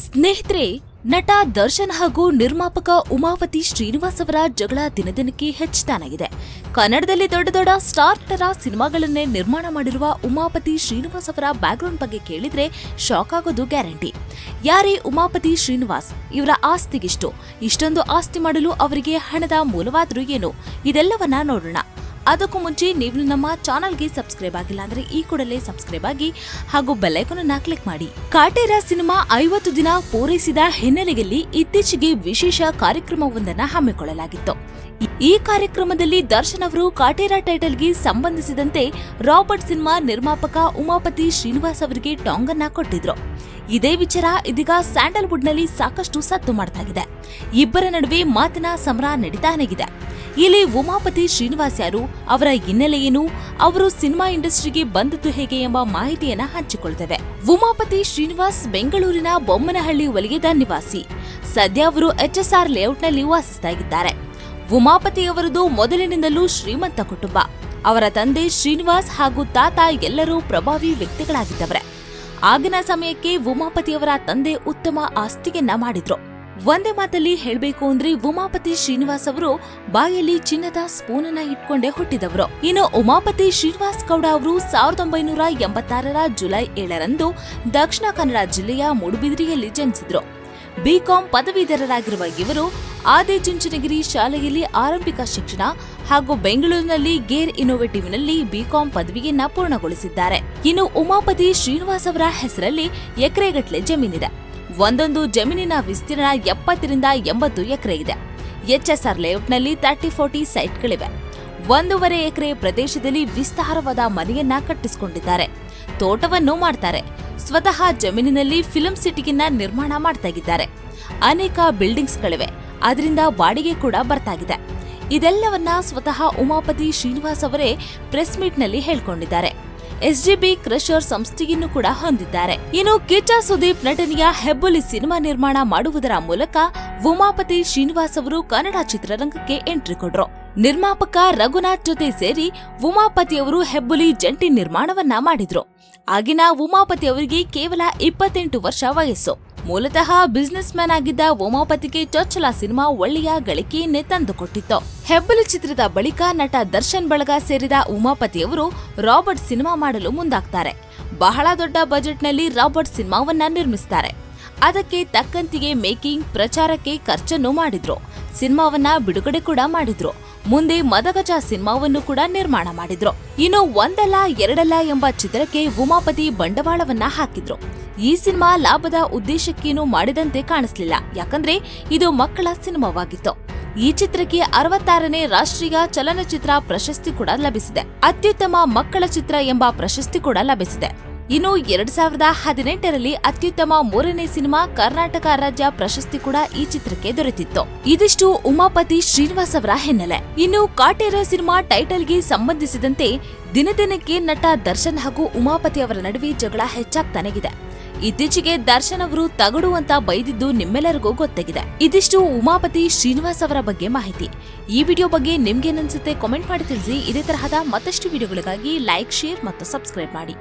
ಸ್ನೇಹಿತರೆ, ನಟ ದರ್ಶನ್ ಹಾಗೂ ನಿರ್ಮಾಪಕ ಉಮಾವತಿ ಶ್ರೀನಿವಾಸ್ ಅವರ ಜಗಳ ದಿನದಿನಕ್ಕೆ ಹೆಚ್ಚುತ್ತಾನಾಗಿದೆ ಕನ್ನಡದಲ್ಲಿ ದೊಡ್ಡ ದೊಡ್ಡ ಸ್ಟಾರ್ ನಟರ ಸಿನಿಮಾಗಳನ್ನೇ ನಿರ್ಮಾಣ ಮಾಡಿರುವ ಉಮಾಪತಿ ಶ್ರೀನಿವಾಸ್ ಅವರ ಬ್ಯಾಕ್ಗ್ರೌಂಡ್ ಬಗ್ಗೆ ಕೇಳಿದ್ರೆ ಶಾಕ್ ಆಗೋದು ಗ್ಯಾರಂಟಿ. ಯಾರೇ ಉಮಾಪತಿ ಶ್ರೀನಿವಾಸ್, ಇವರ ಆಸ್ತಿಗಿಷ್ಟು, ಇಷ್ಟೊಂದು ಆಸ್ತಿ ಮಾಡಲು ಅವರಿಗೆ ಹಣದ ಮೂಲವಾದರೂ ಏನು? ಇದೆಲ್ಲವನ್ನ ನೋಡೋಣ. ಅದಕ್ಕೂ ಮುಂಚೆ ನೀವು ನಮ್ಮ ಚಾನಲ್ಗೆ ಸಬ್ಸ್ಕ್ರೈಬ್ ಆಗಿಲ್ಲ ಅಂದ್ರೆ ಈ ಕೂಡಲೇ ಸಬ್ಸ್ಕ್ರೈಬ್ ಆಗಿ ಹಾಗೂ ಬೆಲ್ಲೈಕನ್ ಕ್ಲಿಕ್ ಮಾಡಿ. ಕಾಟೇರ ಸಿನಿಮಾ ಐವತ್ತು ದಿನ ಪೂರೈಸಿದ ಹಿನ್ನೆಲೆಯಲ್ಲಿ ಇತ್ತೀಚೆಗೆ ವಿಶೇಷ ಕಾರ್ಯಕ್ರಮವೊಂದನ್ನು ಹಮ್ಮಿಕೊಳ್ಳಲಾಗಿತ್ತು. ಈ ಕಾರ್ಯಕ್ರಮದಲ್ಲಿ ದರ್ಶನ್ ಅವರು ಕಾಟೇರ ಟೈಟಲ್ಗೆ ಸಂಬಂಧಿಸಿದಂತೆ ರಾಬರ್ಟ್ ಸಿನಿಮಾ ನಿರ್ಮಾಪಕ ಉಮಾಪತಿ ಶ್ರೀನಿವಾಸ್ ಅವರಿಗೆ ಟಾಂಗ್ ಅನ್ನ ಕೊಟ್ಟಿದ್ರು. ಇದೇ ವಿಚಾರ ಇದೀಗ ಸ್ಯಾಂಡಲ್ವುಡ್ನಲ್ಲಿ ಸಾಕಷ್ಟು ಸದ್ದು ಮಾಡ್ತಾಗಿದೆ. ಇಬ್ಬರ ನಡುವೆ ಮಾತಿನ ಸಮರ ನಡೀತಾನೆಗಿದೆ. ಇಲ್ಲಿ ಉಮಾಪತಿ ಶ್ರೀನಿವಾಸ್ ಯಾರು, ಅವರ ಹಿನ್ನೆಲೆ ಏನು, ಅವರು ಸಿನಿಮಾ ಇಂಡಸ್ಟ್ರಿಗೆ ಬಂದದ್ದು ಹೇಗೆ ಎಂಬ ಮಾಹಿತಿಯನ್ನ ಹಂಚಿಕೊಳ್ತೇವೆ ಉಮಾಪತಿ ಶ್ರೀನಿವಾಸ್ ಬೆಂಗಳೂರಿನ ಬೊಮ್ಮನಹಳ್ಳಿ ವಲಯದ ನಿವಾಸಿ. ಸದ್ಯ ಅವರು ಎಚ್ಎಸ್ಆರ್ ಲೇಔಟ್ನಲ್ಲಿ ವಾಸಿಸ್ತಾ ಇದ್ದಾರೆ. ಉಮಾಪತಿ ಅವರದು ಮೊದಲಿನಿಂದಲೂ ಶ್ರೀಮಂತ ಕುಟುಂಬ. ಅವರ ತಂದೆ ಶ್ರೀನಿವಾಸ್ ಹಾಗೂ ತಾತ ಎಲ್ಲರೂ ಪ್ರಭಾವಿ ವ್ಯಕ್ತಿಗಳಾಗಿದ್ದವರೇ. ಆಗಿನ ಸಮಯಕ್ಕೆ ಉಮಾಪತಿಯವರ ತಂದೆ ಉತ್ತಮ ಆಸ್ತಿಯನ್ನ ಮಾಡಿದ್ರು. ಒಂದೇ ಮಾತಲ್ಲಿ ಹೇಳ್ಬೇಕು ಅಂದ್ರೆ ಉಮಾಪತಿ ಶ್ರೀನಿವಾಸ್ ಅವರು ಬಾಯಲ್ಲಿ ಚಿನ್ನದ ಸ್ಪೂನ್ ಅನ್ನ ಇಟ್ಕೊಂಡೇ ಹುಟ್ಟಿದವರು. ಇನ್ನು ಉಮಾಪತಿ ಶ್ರೀನಿವಾಸ್ ಗೌಡ ಅವರು ಸಾವಿರದ ಒಂಬೈನೂರ ಎಂಬತ್ತಾರರ ಜುಲೈ ಏಳರಂದು ದಕ್ಷಿಣ ಕನ್ನಡ ಜಿಲ್ಲೆಯ ಮೂಡುಬಿದಿರೆಯಲ್ಲಿ ಜನಿಸಿದ್ರು. ಬಿಕಾಂ ಪದವೀಧರರಾಗಿರುವ ಇವರು ಆದಿಚುಂಚನಗಿರಿ ಶಾಲೆಯಲ್ಲಿ ಆರಂಭಿಕ ಶಿಕ್ಷಣ ಹಾಗೂ ಬೆಂಗಳೂರಿನಲ್ಲಿ ಗೇರ್ ಇನ್ನೋವೇಟಿವ್ನಲ್ಲಿ ಬಿಕಾಂ ಪದವಿಯನ್ನ ಪೂರ್ಣಗೊಳಿಸಿದ್ದಾರೆ. ಇನ್ನು ಉಮಾಪತಿ ಶ್ರೀನಿವಾಸ್ ಅವರ ಹೆಸರಲ್ಲಿ ಎಕರೆಗಟ್ಟಲೆ ಜಮೀನಿದೆ. ಒಂದೊಂದು ಜಮೀನಿನ ವಿಸ್ತೀರ್ಣ ಎಪ್ಪತ್ತರಿಂದ ಎಂಬತ್ತು ಎಕರೆ ಇದೆ. ಎಚ್ಎಸ್ಆರ್ ಲೇಔಟ್ನಲ್ಲಿ ತರ್ಟಿ ಫೋರ್ಟಿ ಸೈಟ್ಗಳಿವೆ. ಒಂದೂವರೆ ಎಕರೆ ಪ್ರದೇಶದಲ್ಲಿ ವಿಸ್ತಾರವಾದ ಮನೆಯನ್ನ ಕಟ್ಟಿಸಿಕೊಂಡಿದ್ದಾರೆ. ತೋಟವನ್ನು ಮಾಡ್ತಾರೆ. ಸ್ವತಃ ಜಮೀನಿನಲ್ಲಿ ಫಿಲಂ ಸಿಟಿಗಿನ್ನ ನಿರ್ಮಾಣ ಮಾಡ್ತಾ ಇದ್ದಾರೆ ಅನೇಕ ಬಿಲ್ಡಿಂಗ್ಸ್ಗಳಿವೆ ಅದರಿಂದ ಬಾಡಿಗೆ ಕೂಡ ಬರ್ತಾಗಿದೆ. ಇದೆಲ್ಲವನ್ನ ಸ್ವತಃ ಉಮಾಪತಿ ಶ್ರೀನಿವಾಸ್ ಅವರೇ ಪ್ರೆಸ್ ಮೀಟ್ನಲ್ಲಿ ಹೇಳ್ಕೊಂಡಿದ್ದಾರೆ. ಎಸ್ಡಿಬಿ ಕ್ರಷರ್ ಸಂಸ್ಥೆಯನ್ನು ಕೂಡ ಹೊಂದಿದ್ದಾರೆ. ಇನ್ನು ಕಿಚ್ಚ ಸುದೀಪ್ ನಟನೆಯ ಹೆಬ್ಬುಲಿ ಸಿನಿಮಾ ನಿರ್ಮಾಣ ಮಾಡುವುದರ ಮೂಲಕ ಉಮಾಪತಿ ಶ್ರೀನಿವಾಸ್ ಅವರು ಕನ್ನಡ ಚಿತ್ರರಂಗಕ್ಕೆ ಎಂಟ್ರಿ ಕೊಟ್ರು. ನಿರ್ಮಾಪಕ ರಘುನಾಥ್ ಜೊತೆ ಸೇರಿ ಉಮಾಪತಿ ಅವರು ಹೆಬ್ಬುಲಿ ಜಂಟಿ ನಿರ್ಮಾಣವನ್ನ ಮಾಡಿದ್ರು. ಆಗಿನ ಉಮಾಪತಿ ಅವರಿಗೆ ಕೇವಲ ಇಪ್ಪತ್ತೆಂಟು ವರ್ಷ ವಯಸ್ಸು. ಮೂಲತಃ ಬಿಸ್ನೆಸ್ ಮ್ಯಾನ್ ಆಗಿದ್ದ ಉಮಾಪತಿಗೆ ಚೊಚ್ಚಲ ಸಿನಿಮಾ ಒಳ್ಳೆಯ ಗಳಿಕೆಯನ್ನೇ ತಂದುಕೊಟ್ಟಿತ್ತು ಹೆಬ್ಬಲಿ ಚಿತ್ರದ ಬಳಿಕ ನಟ ದರ್ಶನ್ ಬಳಗ ಸೇರಿದ ಉಮಾಪತಿಯವರು ರಾಬರ್ಟ್ ಸಿನಿಮಾ ಮಾಡಲು ಮುಂದಾಗ್ತಾರೆ. ಬಹಳ ದೊಡ್ಡ ಬಜೆಟ್ನಲ್ಲಿ ರಾಬರ್ಟ್ ಸಿನಿಮಾವನ್ನ ನಿರ್ಮಿಸ್ತಾರೆ. ಅದಕ್ಕೆ ತಕ್ಕಂತಿಗೆ ಮೇಕಿಂಗ್, ಪ್ರಚಾರಕ್ಕೆ ಖರ್ಚನ್ನು ಮಾಡಿದ್ರು. ಸಿನಿಮಾವನ್ನ ಬಿಡುಗಡೆ ಕೂಡ ಮಾಡಿದ್ರು. ಮುಂದೆ ಮದಗಜ ಸಿನಿಮಾವನ್ನು ಕೂಡ ನಿರ್ಮಾಣ ಮಾಡಿದ್ರು. ಇನ್ನು ಒಂದಲ್ಲ, ಎರಡಲ್ಲ ಎಂಬ ಚಿತ್ರಕ್ಕೆ ಉಮಾಪತಿ ಬಂಡವಾಳವನ್ನ ಹಾಕಿದ್ರು. ಈ ಸಿನಿಮಾ ಲಾಭದ ಉದ್ದೇಶಕ್ಕೇನು ಮಾಡಿದಂತೆ ಕಾಣಿಸ್ಲಿಲ್ಲ. ಯಾಕಂದ್ರೆ ಇದು ಮಕ್ಕಳ ಸಿನಿಮಾವಾಗಿತ್ತು. ಈ ಚಿತ್ರಕ್ಕೆ ಅರವತ್ತಾರನೇ ರಾಷ್ಟ್ರೀಯ ಚಲನಚಿತ್ರ ಪ್ರಶಸ್ತಿ ಕೂಡ ಲಭಿಸಿದೆ. ಅತ್ಯುತ್ತಮ ಮಕ್ಕಳ ಚಿತ್ರ ಎಂಬ ಪ್ರಶಸ್ತಿ ಕೂಡ ಲಭಿಸಿದೆ. ಇನ್ನು ಎರಡ್ ಸಾವಿರದ ಹದಿನೆಂಟರಲ್ಲಿ ಅತ್ಯುತ್ತಮ ಮೂರನೇ ಸಿನಿಮಾ ಕರ್ನಾಟಕ ರಾಜ್ಯ ಪ್ರಶಸ್ತಿ ಕೂಡ ಈ ಚಿತ್ರಕ್ಕೆ ದೊರೆತಿತ್ತು. ಇದಿಷ್ಟು ಉಮಾಪತಿ ಶ್ರೀನಿವಾಸ್ ಅವರ ಹಿನ್ನೆಲೆ. ಇನ್ನು ಕಾಟೇರ ಸಿನಿಮಾ ಟೈಟಲ್ಗೆ ಸಂಬಂಧಿಸಿದಂತೆ ದಿನದಿನಕ್ಕೆ ನಟ ದರ್ಶನ್ ಹಾಗೂ ಉಮಾಪತಿ ಅವರ ನಡುವೆ ಜಗಳ ಹೆಚ್ಚಾಗ್ತಾನೆಗಿದೆ. ಇತ್ತೀಚೆಗೆ ದರ್ಶನ್ ಅವರು ತಗಡು ಅಂತ ಬೈದಿದ್ದು ನಿಮ್ಮೆಲ್ಲರಿಗೂ ಗೊತ್ತಾಗಿದೆ. ಇದಿಷ್ಟು ಉಮಾಪತಿ ಶ್ರೀನಿವಾಸ್ ಅವರ ಬಗ್ಗೆ ಮಾಹಿತಿ. ಈ ವಿಡಿಯೋ ಬಗ್ಗೆ ನಿಮ್ಗೇನನ್ಸುತ್ತೆ ಕಾಮೆಂಟ್ ಮಾಡಿ ತಿಳಿಸಿ. ಇದೇ ತರಹದ ಮತ್ತಷ್ಟು ವಿಡಿಯೋಗಳಿಗಾಗಿ ಲೈಕ್ ಶೇರ್ ಮತ್ತು ಸಬ್ಸ್ಕ್ರೈಬ್ ಮಾಡಿ.